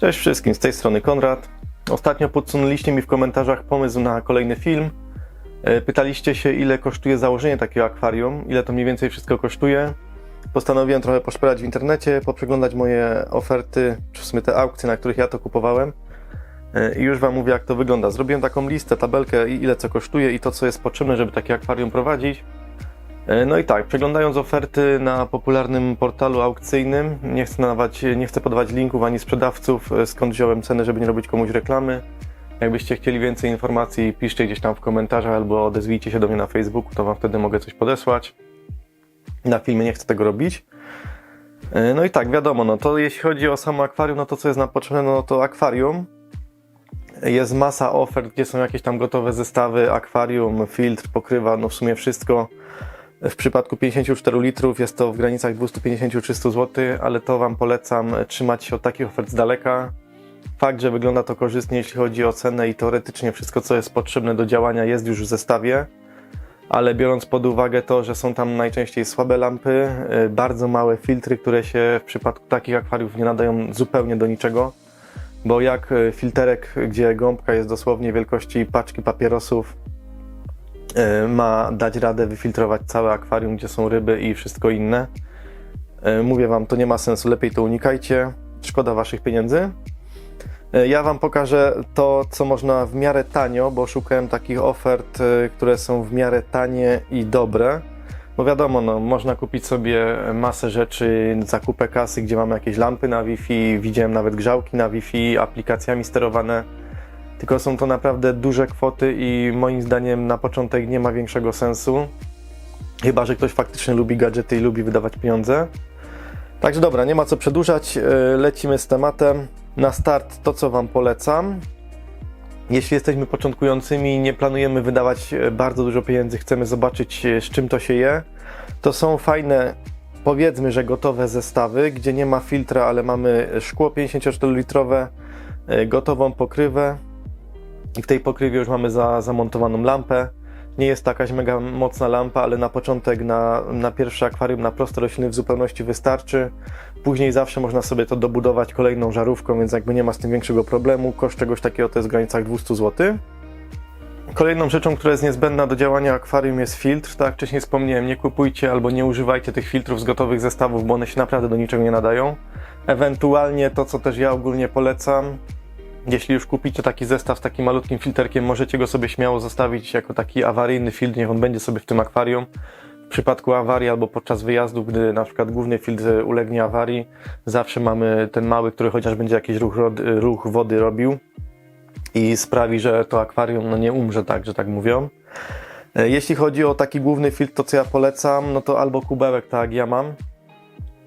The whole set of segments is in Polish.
Cześć wszystkim, z tej strony Konrad. Ostatnio podsunęliście mi w komentarzach pomysł na kolejny film. E, Pytaliście się, ile kosztuje założenie takiego akwarium, ile to mniej więcej wszystko kosztuje. Postanowiłem trochę poszperać w internecie, poprzeglądać moje oferty, czy w sumie te aukcje, na których ja to kupowałem. E, I już Wam mówię, jak to wygląda. Zrobiłem taką listę, tabelkę, ile co kosztuje i to, co jest potrzebne, żeby takie akwarium prowadzić. E, No i tak, przeglądając oferty na popularnym portalu aukcyjnym, nie chcę, nadawać, nie chcę podawać linków ani sprzedawców, e, skąd wziąłem ceny, żeby nie robić komuś reklamy. Jakbyście chcieli więcej informacji, piszcie gdzieś tam w komentarzach albo odezwijcie się do mnie na Facebooku, to Wam wtedy mogę coś podesłać. Na filmie nie chcę tego robić. E, No i tak, wiadomo, no to jeśli chodzi o samo akwarium, no to co jest nam potrzebne, no to akwarium. Jest masa ofert, gdzie są jakieś tam gotowe zestawy, akwarium, filtr, pokrywa, no w sumie wszystko. W przypadku 54 litrów jest to w granicach 250-300 zł, ale to Wam polecam trzymać się od takich ofert z daleka. Fakt, że wygląda to korzystnie, jeśli chodzi o cenę i teoretycznie wszystko, co jest potrzebne do działania, jest już w zestawie, ale biorąc pod uwagę to, że są tam najczęściej słabe lampy, y, bardzo małe filtry, które się w przypadku takich akwariów nie nadają zupełnie do niczego, bo jak y, filterek, gdzie gąbka jest dosłownie wielkości paczki papierosów, e, ma dać radę wyfiltrować całe akwarium, gdzie są ryby i wszystko inne. Mówię Wam, to nie ma sensu, lepiej to unikajcie. Szkoda Waszych pieniędzy. E, Ja Wam pokażę to, co można w miarę tanio, bo szukałem takich ofert, e, które są w miarę tanie i dobre. Bo wiadomo, no, można kupić sobie masę rzeczy za kupę kasy, gdzie mamy jakieś lampy na Wi-Fi, widziałem nawet grzałki na Wi-Fi, aplikacjami sterowane. Tylko są to naprawdę duże kwoty i moim zdaniem na początek nie ma większego sensu. Chyba, że ktoś faktycznie lubi gadżety i lubi wydawać pieniądze. Także dobra, nie ma co przedłużać, e, lecimy z tematem. Na start to, co Wam polecam. Jeśli jesteśmy początkującymi i nie planujemy wydawać e, bardzo dużo pieniędzy, chcemy zobaczyć e, z czym to się je, to są fajne, powiedzmy, że gotowe zestawy, gdzie nie ma filtra, ale mamy szkło 54-litrowe, e, gotową pokrywę, i w tej pokrywie już mamy za, zamontowaną lampę. Nie jest to jakaś mega mocna lampa, ale na początek, na, na pierwsze akwarium, na proste rośliny w zupełności wystarczy. Później zawsze można sobie to dobudować kolejną żarówką, więc jakby nie ma z tym większego problemu. Koszt czegoś takiego to jest w granicach 200 zł. Kolejną rzeczą, która jest niezbędna do działania akwarium jest filtr. Tak jak wcześniej wspomniałem, nie kupujcie albo nie używajcie tych filtrów z gotowych zestawów, bo one się naprawdę do niczego nie nadają. Ewentualnie to, co też ja ogólnie polecam, jeśli już kupicie taki zestaw z takim malutkim filterkiem, możecie go sobie śmiało zostawić jako taki awaryjny filtr, niech on będzie sobie w tym akwarium. W przypadku awarii albo podczas wyjazdu, gdy na przykład główny filtr ulegnie awarii, zawsze mamy ten mały, który chociaż będzie jakiś ruch, ruch wody robił i sprawi, że to akwarium no, nie umrze, tak, że tak mówią. E, Jeśli chodzi o taki główny filtr, to co ja polecam, no to albo kubełek, tak jak ja mam.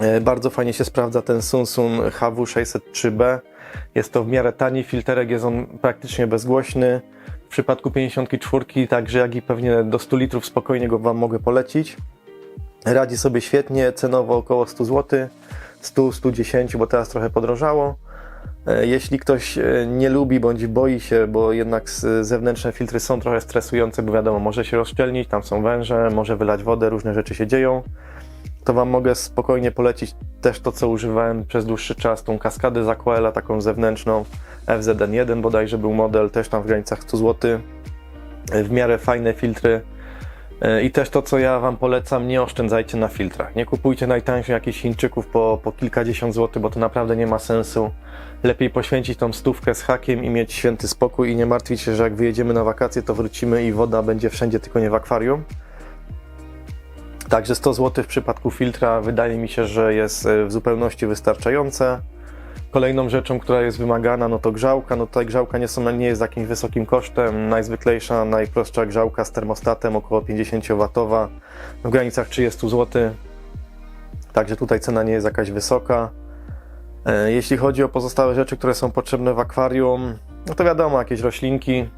E, Bardzo fajnie się sprawdza ten Sunsun HW603B. Jest to w miarę tani filterek, jest on praktycznie bezgłośny. W przypadku 54, także jak i pewnie do 100 litrów spokojnie go Wam mogę polecić. Radzi sobie świetnie, cenowo około 100 zł, 100-110, bo teraz trochę podrożało. E, Jeśli ktoś e, nie lubi bądź boi się, bo jednak zewnętrzne filtry są trochę stresujące, bo wiadomo, może się rozszczelnić, tam są węże, może wylać wodę, różne rzeczy się dzieją, to Wam mogę spokojnie polecić też to, co używałem przez dłuższy czas, tą kaskadę z Aquela, taką zewnętrzną, FZN1 bodajże był model, też tam w granicach 100 zł, w miarę fajne filtry. E, I też to, co ja Wam polecam, nie oszczędzajcie na filtrach. Nie kupujcie najtańszych jakichś Chińczyków po, po kilkadziesiąt złotych, bo to naprawdę nie ma sensu. Lepiej poświęcić tą stówkę z hakiem i mieć święty spokój i nie martwić się, że jak wyjedziemy na wakacje, to wrócimy i woda będzie wszędzie, tylko nie w akwarium. Także 100 zł w przypadku filtra wydaje mi się, że jest e, w zupełności wystarczające. Kolejną rzeczą, która jest wymagana, no to grzałka. No tutaj grzałka nie, są, nie jest jakimś wysokim kosztem. Najzwyklejsza, najprostsza grzałka z termostatem, około 50W, w granicach 30 zł. Także tutaj cena nie jest jakaś wysoka. E, Jeśli chodzi o pozostałe rzeczy, które są potrzebne w akwarium, no to wiadomo, jakieś roślinki.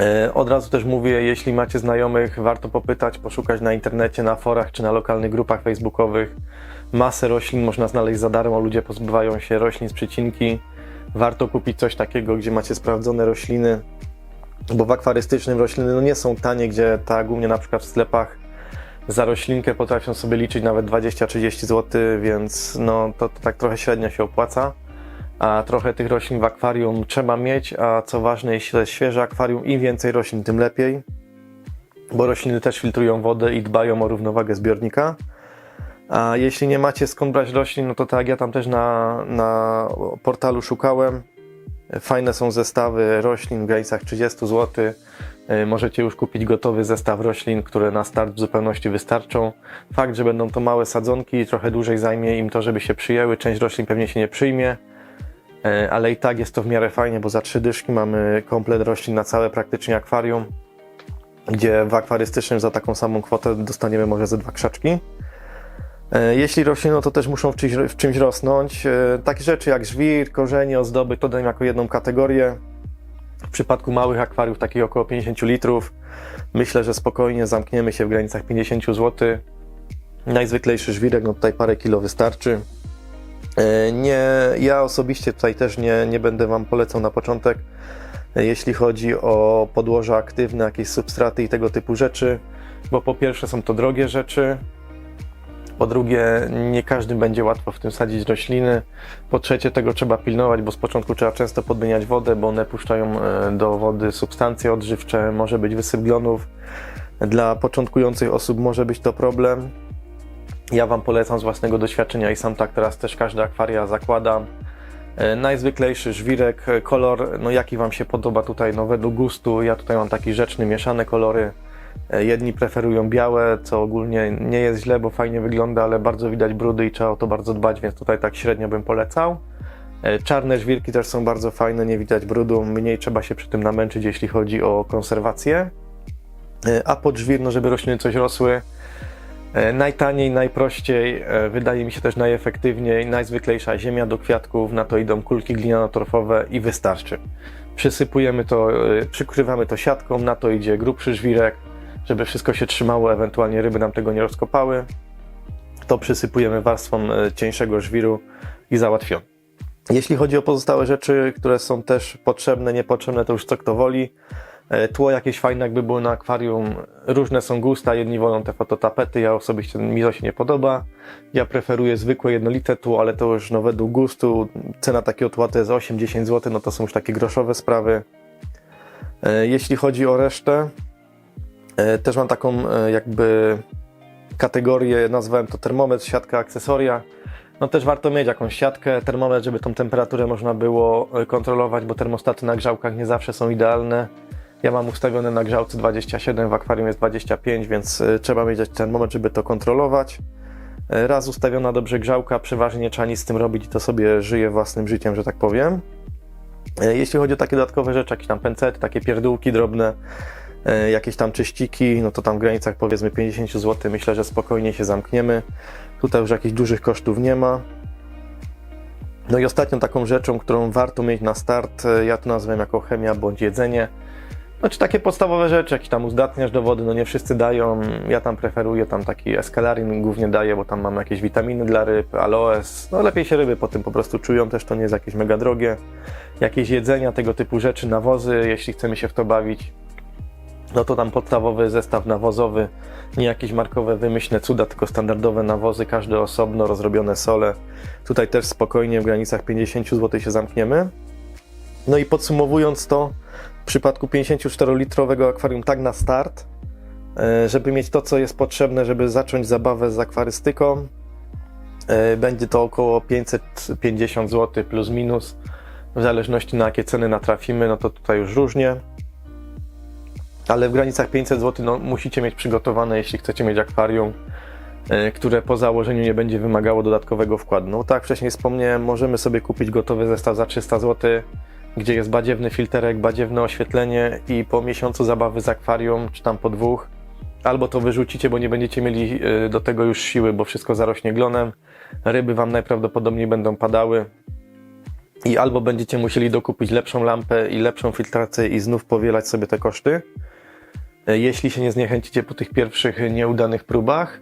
E, Od razu też mówię, jeśli macie znajomych, warto popytać, poszukać na internecie, na forach czy na lokalnych grupach facebookowych. Masę roślin można znaleźć za darmo, ludzie pozbywają się roślin z przycinki. Warto kupić coś takiego, gdzie macie sprawdzone rośliny, bo w akwarystycznym rośliny no nie są tanie, gdzie tak głównie na przykład w sklepach za roślinkę potrafią sobie liczyć nawet 20-30 zł, więc no to, to tak trochę średnio się opłaca. A trochę tych roślin w akwarium trzeba mieć, a co ważne, jeśli świeże akwarium, im więcej roślin, tym lepiej, bo rośliny też filtrują wodę i dbają o równowagę zbiornika. A jeśli nie macie skąd brać roślin, no to tak ja tam też na, na portalu szukałem, fajne są zestawy roślin w granicach 30 zł. Y, Możecie już kupić gotowy zestaw roślin, które na start w zupełności wystarczą. Fakt, że będą to małe sadzonki, trochę dłużej zajmie im to, żeby się przyjęły. Część roślin pewnie się nie przyjmie, ale i tak jest to w miarę fajnie, bo za trzy dyszki mamy komplet roślin na całe praktycznie akwarium, gdzie w akwarystycznym za taką samą kwotę dostaniemy może ze dwa krzaczki. E, Jeśli rośliny, to też muszą w czymś, w czymś rosnąć. E, Takie rzeczy jak żwir, korzenie, ozdoby, to dajemy jako jedną kategorię. W przypadku małych akwariów, takich około 50 litrów, myślę, że spokojnie zamkniemy się w granicach 50 zł. Najzwyklejszy żwirek, no tutaj parę kilo wystarczy. E, Nie, ja osobiście tutaj też nie, nie będę Wam polecał na początek, e, jeśli chodzi o podłoża aktywne, jakieś substraty i tego typu rzeczy, bo po pierwsze są to drogie rzeczy, po drugie, nie każdy będzie łatwo w tym sadzić rośliny. Po trzecie, tego trzeba pilnować, bo z początku trzeba często podmieniać wodę, bo one puszczają e, do wody substancje odżywcze, może być wysyp glonów. Dla początkujących osób może być to problem. Ja Wam polecam z własnego doświadczenia i sam tak teraz też każde akwaria zakładam. E, Najzwyklejszy żwirek, e, kolor, no jaki Wam się podoba tutaj, no według gustu. Ja tutaj mam taki rzeczny, mieszane kolory. E, Jedni preferują białe, co ogólnie nie jest źle, bo fajnie wygląda, ale bardzo widać brudy i trzeba o to bardzo dbać, więc tutaj tak średnio bym polecał. Czarne żwirki też są bardzo fajne, nie widać brudu, mniej trzeba się przy tym namęczyć, jeśli chodzi o konserwację. A pod żwir, no żeby rośliny coś rosły, najtaniej, najprościej, e, wydaje mi się też najefektywniej, najzwyklejsza ziemia do kwiatków, na to idą kulki gliniano-torfowe i wystarczy. Przysypujemy to, e, przykrywamy to siatką, na to idzie grubszy żwirek, żeby wszystko się trzymało, ewentualnie ryby nam tego nie rozkopały, to przysypujemy warstwą e, cieńszego żwiru i załatwione. Jeśli chodzi o pozostałe rzeczy, które są też potrzebne, niepotrzebne, to już co kto woli. E, Tło jakieś fajne, jakby było na akwarium. Różne są gusta, jedni wolą te fototapety, ja osobiście mi to się nie podoba. Ja preferuję zwykłe, jednolite tło, ale to już no, według gustu. Cena takiego tła to jest 8-10 zł, no to są już takie groszowe sprawy. E, Jeśli chodzi o resztę, E, Też mam taką jakby kategorię, nazwałem to termometr, siatka, akcesoria. No też warto mieć jakąś siatkę, termometr, żeby tą temperaturę można było kontrolować, bo termostaty na grzałkach nie zawsze są idealne. Ja mam ustawione na grzałce 27, w akwarium jest 25, więc e, trzeba mieć termometr, żeby to kontrolować. E, Raz ustawiona dobrze grzałka, przeważnie nie trzeba nic z tym robić i to sobie żyje własnym życiem, że tak powiem. E, Jeśli chodzi o takie dodatkowe rzeczy, jakieś tam pęcety, takie pierdółki drobne, jakieś tam czyściki, no to tam w granicach powiedzmy 50 zł myślę, że spokojnie się zamkniemy. Tutaj już jakichś dużych kosztów nie ma. No i ostatnią taką rzeczą, którą warto mieć na start, ja to nazywam jako chemia bądź jedzenie. Znaczy takie podstawowe rzeczy, jakiś tam uzdatniacz do wody, no nie wszyscy dają. Ja tam preferuję tam taki eskalarin głównie daję, bo tam mam jakieś witaminy dla ryb, aloes. No lepiej się ryby po tym po prostu czują, też to nie jest jakieś mega drogie. Jakieś jedzenia, tego typu rzeczy, nawozy, jeśli chcemy się w to bawić. No to tam podstawowy zestaw nawozowy, nie jakieś markowe wymyślne cuda, tylko standardowe nawozy, każde osobno, rozrobione sole. Tutaj też spokojnie w granicach 50 zł się zamkniemy. No i podsumowując to, przypadku 54-litrowego akwarium tak na start, e, żeby mieć to, co jest potrzebne, żeby zacząć zabawę z akwarystyką, e, będzie to około 550 zł plus minus, w zależności na jakie ceny natrafimy, no to tutaj już różnie. Ale w granicach 500 zł no, musicie mieć przygotowane, jeśli chcecie mieć akwarium, e, które po założeniu nie będzie wymagało dodatkowego wkładu. No tak wcześniej wspomniałem, możemy sobie kupić gotowy zestaw za 300 zł, gdzie jest badziewny filterek, badziewne oświetlenie i po miesiącu zabawy z akwarium, czy tam po dwóch, albo to wyrzucicie, bo nie będziecie mieli e, do tego już siły, bo wszystko zarośnie glonem, ryby Wam najprawdopodobniej będą padały. i albo będziecie musieli dokupić lepszą lampę i lepszą filtrację i znów powielać sobie te koszty, e, jeśli się nie zniechęcicie po tych pierwszych nieudanych próbach.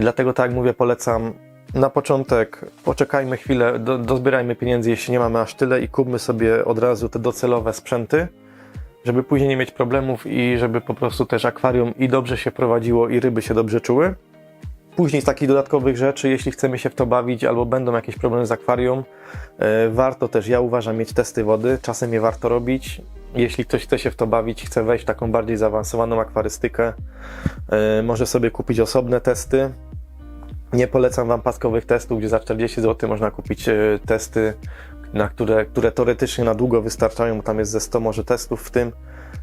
Dlatego tak jak mówię, polecam na początek poczekajmy chwilę, do, dozbierajmy pieniędzy, jeśli nie mamy aż tyle i kupmy sobie od razu te docelowe sprzęty, żeby później nie mieć problemów i żeby po prostu też akwarium i dobrze się prowadziło i ryby się dobrze czuły. Później z takich dodatkowych rzeczy, jeśli chcemy się w to bawić albo będą jakieś problemy z akwarium, e, warto też, ja uważam, mieć testy wody. Czasem je warto robić. Jeśli ktoś chce się w to bawić, chce wejść w taką bardziej zaawansowaną akwarystykę, e, może sobie kupić osobne testy. Nie polecam Wam paskowych testów, gdzie za 40 zł można kupić e, testy, na które, które teoretycznie na długo wystarczają, bo tam jest ze 100 może testów w tym,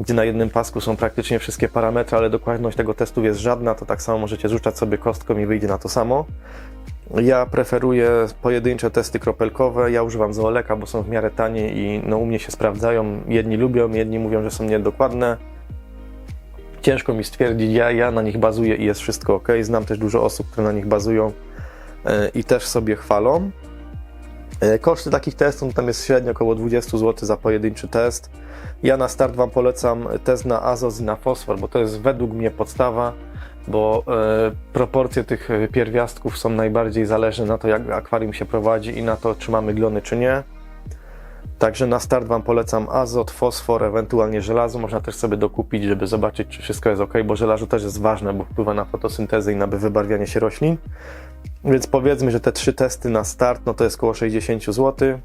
gdzie na jednym pasku są praktycznie wszystkie parametry, ale dokładność tego testu jest żadna, to tak samo możecie rzucać sobie kostką i wyjdzie na to samo. Ja preferuję pojedyncze testy kropelkowe, ja używam zooleka, bo są w miarę tanie i no, u mnie się sprawdzają. Jedni lubią, jedni mówią, że są niedokładne. Ciężko mi stwierdzić, ja, ja na nich bazuję i jest wszystko ok. Znam też dużo osób, które na nich bazują e, i też sobie chwalą. E, Koszty takich testów no tam jest średnio około 20 zł za pojedynczy test. Ja na start Wam polecam test na azot i na fosfor, bo to jest według mnie podstawa, bo e, proporcje tych pierwiastków są najbardziej zależne na to, jak akwarium się prowadzi i na to, czy mamy glony, czy nie. Także na start Wam polecam azot, fosfor, ewentualnie żelazo. Można też sobie dokupić, żeby zobaczyć, czy wszystko jest ok, bo żelazo też jest ważne, bo wpływa na fotosyntezę i na wybarwianie się roślin. Więc powiedzmy, że te trzy testy na start, no to jest około 60 zł.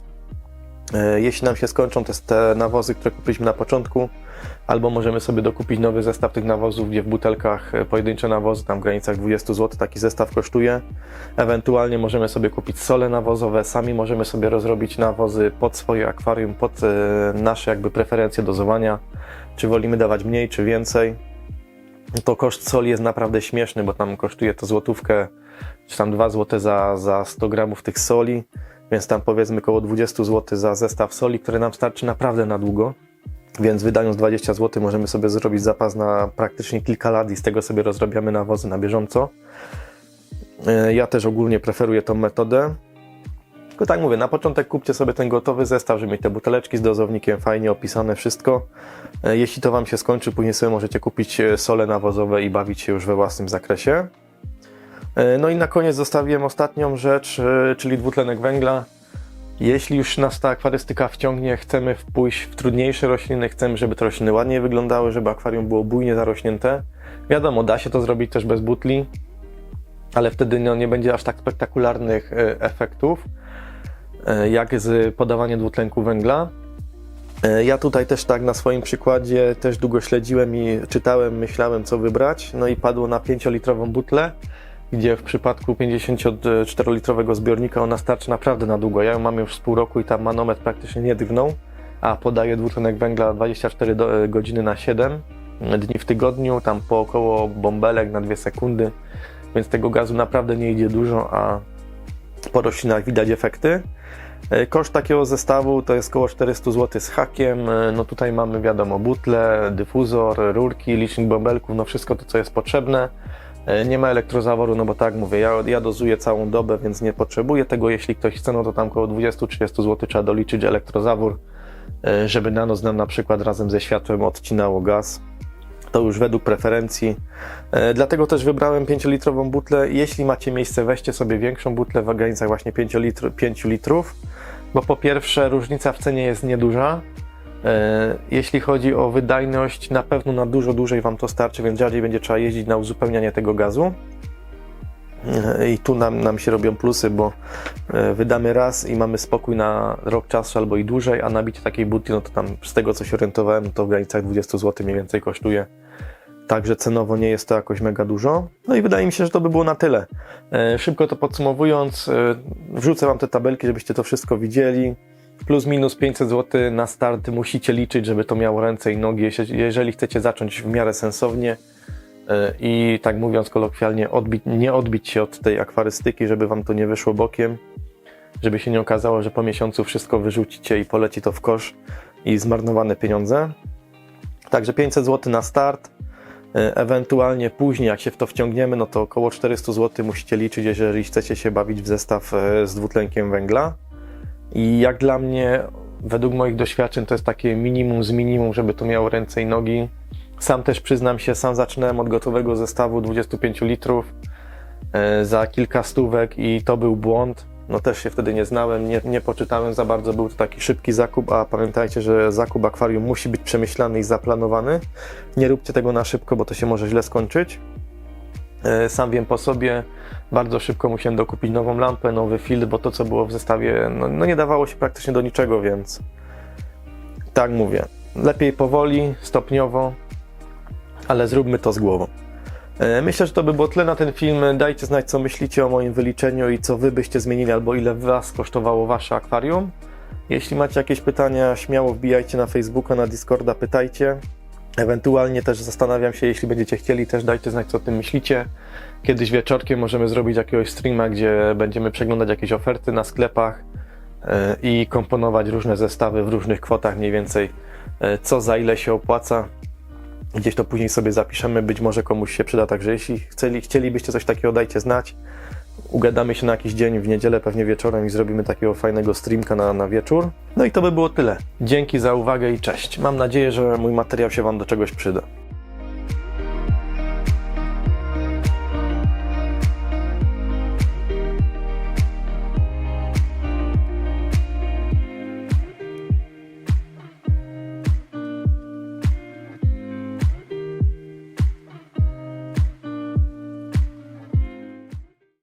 E, Jeśli nam się skończą te, te nawozy, które kupiliśmy na początku, albo możemy sobie dokupić nowy zestaw tych nawozów, gdzie w butelkach e, pojedyncze nawozy, tam w granicach 20 zł taki zestaw kosztuje. Ewentualnie możemy sobie kupić sole nawozowe, sami możemy sobie rozrobić nawozy pod swoje akwarium, pod e, nasze jakby preferencje dozowania, czy wolimy dawać mniej, czy więcej. To koszt soli jest naprawdę śmieszny, bo tam kosztuje to złotówkę, czy tam 2 zł za, za 100 gramów tych soli, więc tam powiedzmy około 20 zł za zestaw soli, który nam starczy naprawdę na długo. Więc wydając 20 zł możemy sobie zrobić zapas na praktycznie kilka lat i z tego sobie rozrabiamy nawozy na bieżąco. E, Ja też ogólnie preferuję tą metodę. Tylko tak mówię, na początek kupcie sobie ten gotowy zestaw, żeby mieć te buteleczki z dozownikiem, fajnie opisane wszystko. E, Jeśli to Wam się skończy, później sobie możecie kupić e, sole nawozowe i bawić się już we własnym zakresie. No i na koniec zostawiłem ostatnią rzecz, czyli dwutlenek węgla. Jeśli już nas ta akwarystyka wciągnie, chcemy pójść w trudniejsze rośliny, chcemy, żeby te rośliny ładnie wyglądały, żeby akwarium było bujnie zarośnięte. Wiadomo, da się to zrobić też bez butli, ale wtedy no, nie będzie aż tak spektakularnych e, efektów, e, jak z podawaniem dwutlenku węgla. E, Ja tutaj też tak na swoim przykładzie też długo śledziłem i czytałem, myślałem co wybrać, no i padło na 5-litrową butlę, gdzie w przypadku 54-litrowego zbiornika ona starczy naprawdę na długo. Ja ją mam już z pół roku i tam manometr praktycznie nie drgnął, a podaję dwutlenek węgla 24 do, e, godziny na 7 dni w tygodniu, tam po około bąbelek na 2 sekundy, więc tego gazu naprawdę nie idzie dużo, a po roślinach widać efekty. E, Koszt takiego zestawu to jest około 400 zł z hakiem. E, No tutaj mamy wiadomo butle, dyfuzor, rurki, licznik bąbelków, no wszystko to co jest potrzebne. E, Nie ma elektrozaworu, no bo tak mówię, ja, ja dozuję całą dobę, więc nie potrzebuję tego. Jeśli ktoś chce, no to tam około 20-30 zł trzeba doliczyć elektrozawór, e, żeby na noc nam na przykład razem ze światłem odcinało gaz. To już według preferencji. E, Dlatego też wybrałem 5-litrową butlę. Jeśli macie miejsce, weźcie sobie większą butlę w granicach właśnie 5, litr, 5 litrów, bo po pierwsze różnica w cenie jest nieduża. E, Jeśli chodzi o wydajność, na pewno na dużo dłużej Wam to starczy, więc rzadziej będzie trzeba jeździć na uzupełnianie tego gazu. E, I tu nam, nam się robią plusy, bo e, wydamy raz i mamy spokój na rok czasu albo i dłużej, a nabicie takiej butli, no to tam z tego co się orientowałem, to w granicach 20 zł mniej więcej kosztuje. Także cenowo nie jest to jakoś mega dużo. No i wydaje mi się, że to by było na tyle. Szybko to podsumowując, wrzucę Wam te tabelki, żebyście to wszystko widzieli. Plus minus 500 zł na start musicie liczyć, żeby to miało ręce i nogi, jeżeli chcecie zacząć w miarę sensownie e, i tak mówiąc kolokwialnie, nie odbić się od tej akwarystyki, żeby Wam to nie wyszło bokiem, żeby się nie okazało, że po miesiącu wszystko wyrzucicie i poleci to w kosz i zmarnowane pieniądze. Także 500 zł na start. E, Ewentualnie później, jak się w to wciągniemy, no to około 400 zł musicie liczyć, jeżeli chcecie się bawić w zestaw e, z dwutlenkiem węgla. I jak dla mnie, według moich doświadczeń, to jest takie minimum z minimum, żeby to miało ręce i nogi. Sam też przyznam się, sam zaczynałem od gotowego zestawu 25 litrów e, za kilka stówek i to był błąd. No też się wtedy nie znałem, nie, nie poczytałem za bardzo, był to taki szybki zakup, a pamiętajcie, że zakup akwarium musi być przemyślany i zaplanowany. Nie róbcie tego na szybko, bo to się może źle skończyć. E, Sam wiem po sobie, bardzo szybko musiałem dokupić nową lampę, nowy filtr, bo to co było w zestawie, no, no nie dawało się praktycznie do niczego, więc tak mówię. Lepiej powoli, stopniowo, ale zróbmy to z głową. E, Myślę, że to by było tyle na ten film. Dajcie znać, co myślicie o moim wyliczeniu i co wy byście zmienili, albo ile was kosztowało wasze akwarium. Jeśli macie jakieś pytania, śmiało wbijajcie na Facebooka, na Discorda, pytajcie. Ewentualnie też zastanawiam się, jeśli będziecie chcieli, też dajcie znać, co o tym myślicie. Kiedyś wieczorkiem możemy zrobić jakiegoś streama, gdzie będziemy przeglądać jakieś oferty na sklepach e, i komponować różne zestawy w różnych kwotach mniej więcej, e, co za ile się opłaca. Gdzieś to później sobie zapiszemy, być może komuś się przyda, także jeśli chcieli, chcielibyście coś takiego, dajcie znać. Ugadamy się na jakiś dzień w niedzielę, pewnie wieczorem i zrobimy takiego fajnego streamka na, na wieczór. No i to by było tyle. Dzięki za uwagę i cześć. Mam nadzieję, że mój materiał się Wam do czegoś przyda.